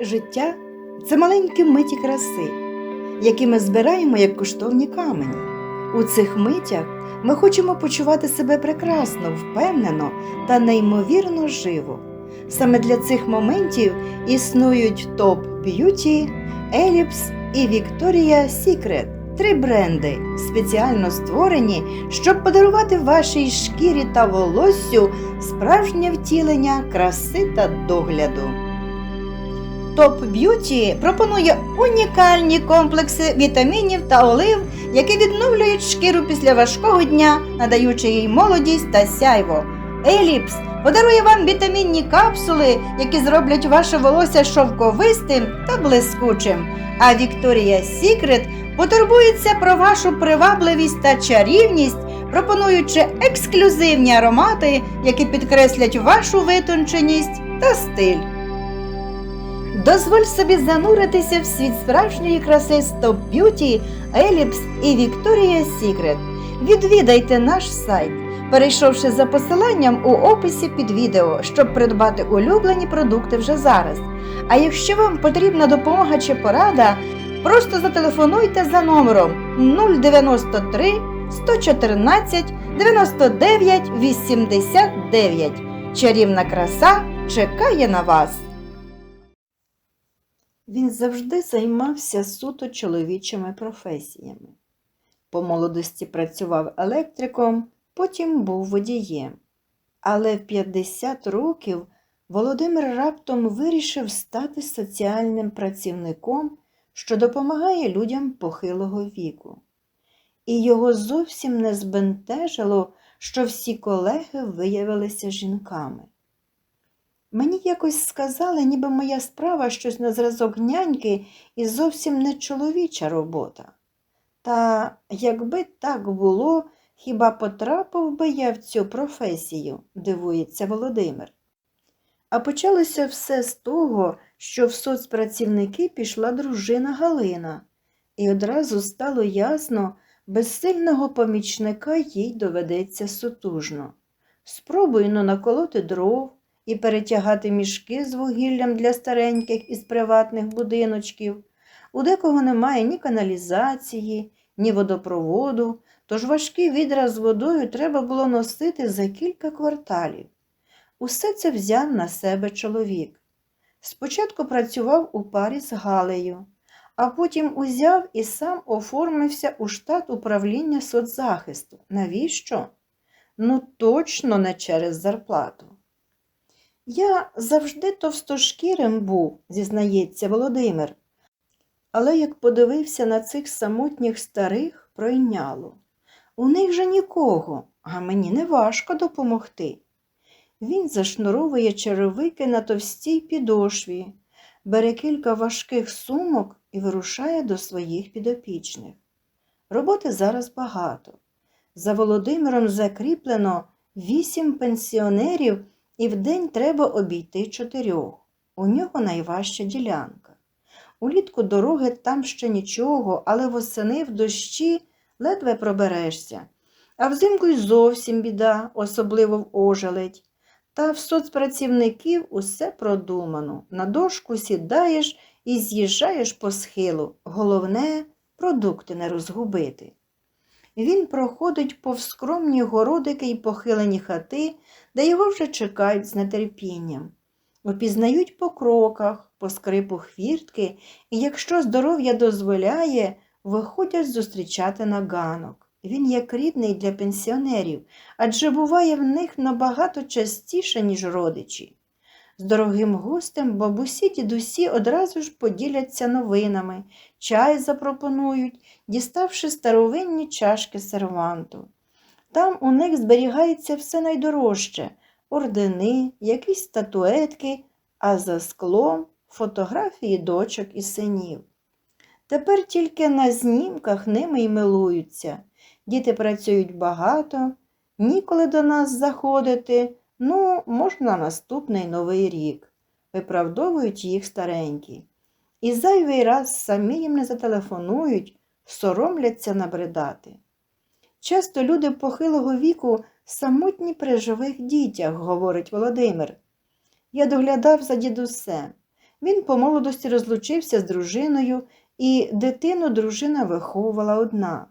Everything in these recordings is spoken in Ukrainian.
Життя це маленькі миті краси, які ми збираємо як коштовні камені. У цих митях ми хочемо почувати себе прекрасно, впевнено та неймовірно живо. Саме для цих моментів існують Top Beauty, Ellipse і Victoria's Secret – три бренди, спеціально створені, щоб подарувати вашій шкірі та волоссю справжнє втілення краси та догляду. Топ Б'юті пропонує унікальні комплекси вітамінів та олив, які відновлюють шкіру після важкого дня, надаючи їй молодість та сяйво. Еліпс подарує вам вітамінні капсули, які зроблять ваше волосся шовковистим та блискучим. А Вікторія Сікрет потурбується про вашу привабливість та чарівність, пропонуючи ексклюзивні аромати, які підкреслять вашу витонченість та стиль. Дозволь собі зануритися в світ справжньої краси з Top Beauty, Ellipse і Victoria's Secret. Відвідайте наш сайт, перейшовши за посиланням у описі під відео, щоб придбати улюблені продукти вже зараз. А якщо вам потрібна допомога чи порада, просто зателефонуйте за номером 093 114 99 89. Чарівна краса чекає на вас. Він завжди займався суто чоловічими професіями. По молодості працював електриком, потім був водієм. Але в 50 років Володимир раптом вирішив стати соціальним працівником, що допомагає людям похилого віку. І його зовсім не збентежило, що всі колеги виявилися жінками. Мені якось сказали, ніби моя справа щось на зразок няньки і зовсім не чоловіча робота. Та якби так було, хіба потрапив би я в цю професію, дивується Володимир. А почалося все з того, що в соцпрацівники пішла дружина Галина, і одразу стало ясно, без сильного помічника їй доведеться сутужно. Спробуй но наколоти дров і перетягати мішки з вугіллям для стареньких із приватних будиночків. У декого немає ні каналізації, ні водопроводу, тож важкі відра з водою треба було носити за кілька кварталів. Усе це взяв на себе чоловік. Спочатку працював у парі з Галею, а потім узяв і сам оформився у штат управління соцзахисту. Навіщо? Ну, точно не через зарплату. Я завжди товстошкірим був, зізнається Володимир. Але як подивився на цих самотніх старих, пройняло. У них же нікого, а мені не важко допомогти. Він зашнуровує черевики на товстій підошві, бере кілька важких сумок і вирушає до своїх підопічних. Роботи зараз багато. За Володимиром закріплено вісім пенсіонерів, і вдень треба обійти чотирьох. У нього найважча ділянка. Улітку дороги там ще нічого, але восени в дощі ледве проберешся. А взимку й зовсім біда, особливо в ожеледь. Та в соцпрацівників усе продумано. На дошку сідаєш і з'їжджаєш по схилу. Головне продукти не розгубити. Він проходить повз скромні городики й похилені хати, де його вже чекають з нетерпінням. Опізнають по кроках, по скрипу хвіртки, і якщо здоров'я дозволяє, виходять зустрічати на ганок. Він як рідний для пенсіонерів, адже буває в них набагато частіше, ніж родичі. З дорогим гостем бабусі дідусі одразу ж поділяться новинами, чай запропонують, діставши старовинні чашки серванту. Там у них зберігається все найдорожче ордени, якісь статуетки, а за склом фотографії дочок і синів. Тепер тільки на знімках ними й милуються. Діти працюють багато, ніколи до нас заходити, ну, можна наступний новий рік. Виправдовують їх старенькі. І зайвий раз самі їм не зателефонують, соромляться набридати. Часто люди похилого віку самотні при живих дітях, говорить Володимир. Я доглядав за дідусем. Він по молодості розлучився з дружиною, і дитину дружина виховувала одна.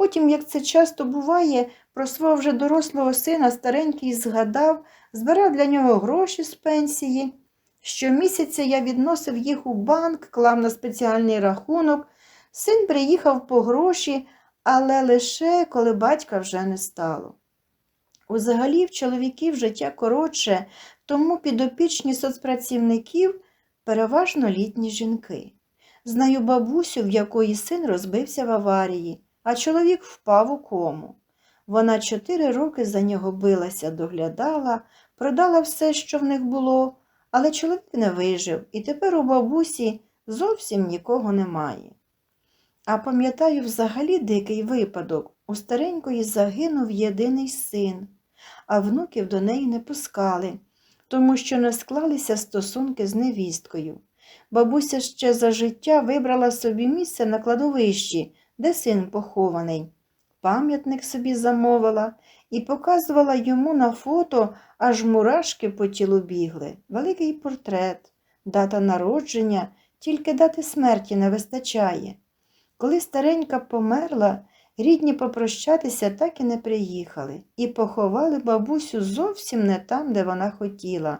Потім, як це часто буває, про свого вже дорослого сина старенький згадав, збирав для нього гроші з пенсії. Щомісяця я відносив їх у банк, клав на спеціальний рахунок. Син приїхав по гроші, але лише коли батька вже не стало. Узагалі в чоловіків життя коротше, тому підопічні соцпрацівників переважно літні жінки. Знаю бабусю, в якої син розбився в аварії, а чоловік впав у кому. Вона чотири роки за нього билася, доглядала, продала все, що в них було, але чоловік не вижив, і тепер у бабусі зовсім нікого немає. А пам'ятаю взагалі дикий випадок. У старенької загинув єдиний син, а внуків до неї не пускали, тому що не склалися стосунки з невісткою. Бабуся ще за життя вибрала собі місце на кладовищі, де син похований. Пам'ятник собі замовила і показувала йому на фото, аж мурашки по тілу бігли. Великий портрет, дата народження, тільки дати смерті не вистачає. Коли старенька померла, рідні попрощатися так і не приїхали, і поховали бабусю зовсім не там, де вона хотіла,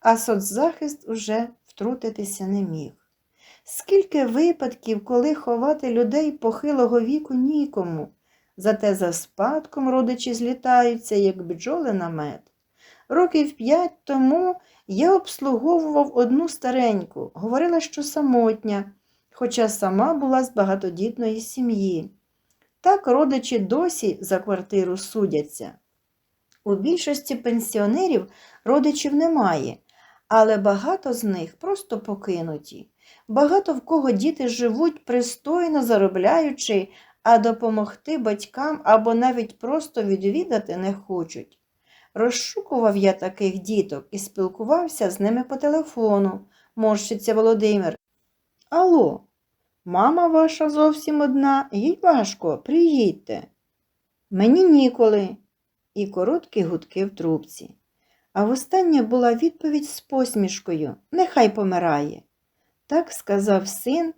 а соцзахист уже втрутитися не міг. Скільки випадків, коли ховати людей похилого віку нікому, зате за спадком родичі злітаються, як бджоли на мед. Років п'ять тому я обслуговував одну стареньку, говорила, що самотня, хоча сама була з багатодітної сім'ї. Так родичі досі за квартиру судяться. У більшості пенсіонерів родичів немає, але багато з них просто покинуті. Багато в кого діти живуть пристойно заробляючи, а допомогти батькам або навіть просто відвідати не хочуть. Розшукував я таких діток і спілкувався з ними по телефону, морщиться Володимир. Алло, мама ваша зовсім одна, їй важко, приїдьте. Мені ніколи. І короткі гудки в трубці. А востаннє була відповідь з посмішкою Нехай помирає. Так сказав син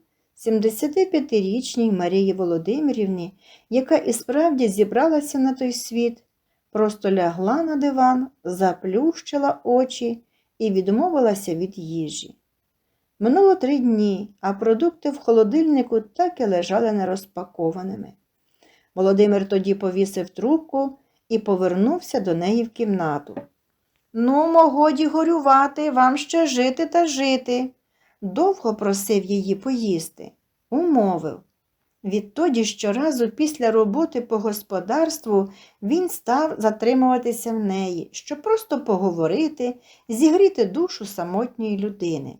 75-річній Марії Володимирівні, яка і справді зібралася на той світ, просто лягла на диван, заплющила очі і відмовилася від їжі. Минуло три дні, а продукти в холодильнику так і лежали нерозпакованими. Володимир тоді повісив трубку і повернувся до неї в кімнату. Ну, годі горювати, вам ще жити та жити. Довго просив її поїсти, умовив. Відтоді щоразу після роботи по господарству він став затримуватися в неї, щоб просто поговорити, зігріти душу самотньої людини.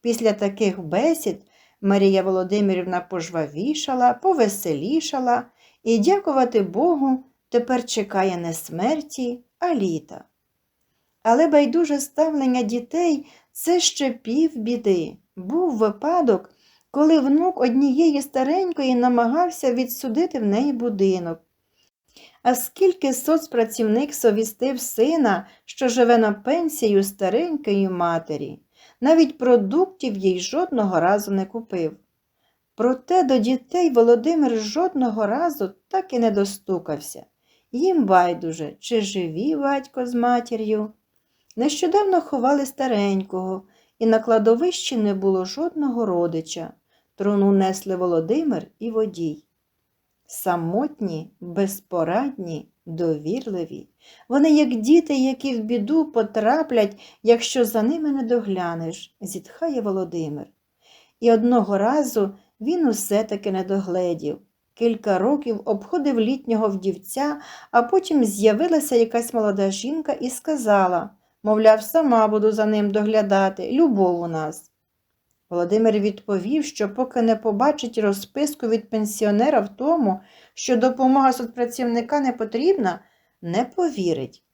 Після таких бесід Марія Володимирівна пожвавішала, повеселішала і, дякувати Богу, тепер чекає не смерті, а літа. Але байдуже ставлення дітей це ще півбіди. Був випадок, коли внук однієї старенької намагався відсудити в неї будинок. А скільки соцпрацівник совістив сина, що живе на пенсію старенької матері, навіть продуктів їй жодного разу не купив. Проте до дітей Володимир жодного разу так і не достукався. Їм байдуже, чи живі батько з матір'ю. Нещодавно ховали старенького, і на кладовищі не було жодного родича. Труну несли Володимир і водій. Самотні, безпорадні, довірливі. Вони, як діти, які в біду потраплять, якщо за ними не доглянеш, зітхає Володимир. І одного разу він усе таки не догледів. Кілька років обходив літнього вдівця, а потім з'явилася якась молода жінка і сказала мовляв, сама буду за ним доглядати, любов у нас. Володимир відповів, що поки не побачить розписку від пенсіонера в тому, що допомога соцпрацівника не потрібна, не повірить.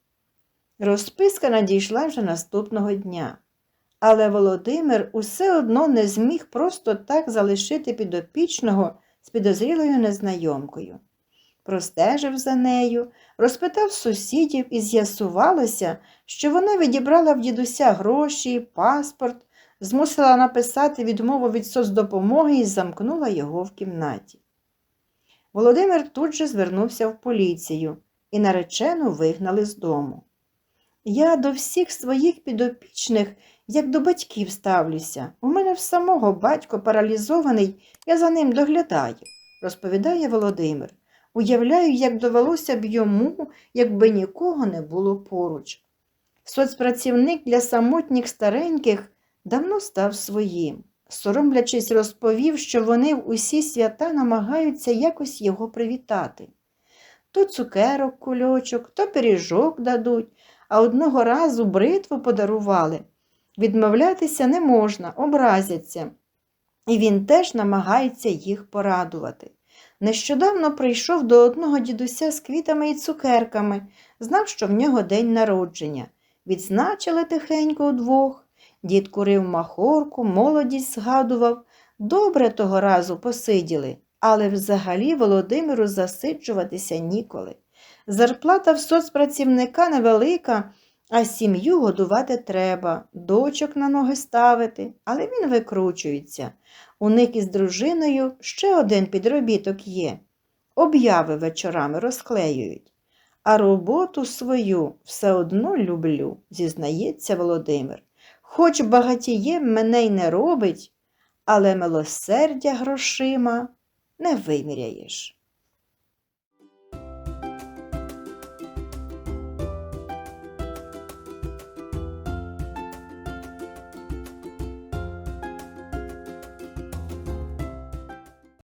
Розписка надійшла вже наступного дня. Але Володимир усе одно не зміг просто так залишити підопічного з підозрілою незнайомкою. Простежив за нею, розпитав сусідів і з'ясувалося, що вона відібрала в дідуся гроші, паспорт, змусила написати відмову від соцдопомоги і замкнула його в кімнаті. Володимир тут же звернувся в поліцію і наречену вигнали з дому. Я до всіх своїх підопічних, як до батьків ставлюся. У мене в самого батько паралізований, я за ним доглядаю, розповідає Володимир. Уявляю, як довелося б йому, якби нікого не було поруч. Соцпрацівник для самотніх стареньких давно став своїм. Соромлячись, розповів, що вони в усі свята намагаються якось його привітати. То цукерок кульочок, то пиріжок дадуть, а одного разу бритву подарували. Відмовлятися не можна, образяться. І він теж намагається їх порадувати. Нещодавно прийшов до одного дідуся з квітами і цукерками, знав, що в нього день народження. Відзначили тихенько удвох. Дід курив махорку, молодість згадував. Добре того разу посиділи, але взагалі Володимиру засиджуватися ніколи. Зарплата в соцпрацівника невелика, а сім'ю годувати треба, дочок на ноги ставити, але він викручується. У них із дружиною ще один підробіток є. Обяви вечорами розклеюють. А роботу свою все одно люблю, зізнається Володимир. Хоч багатієм мене й не робить, але милосердя грошима не виміряєш.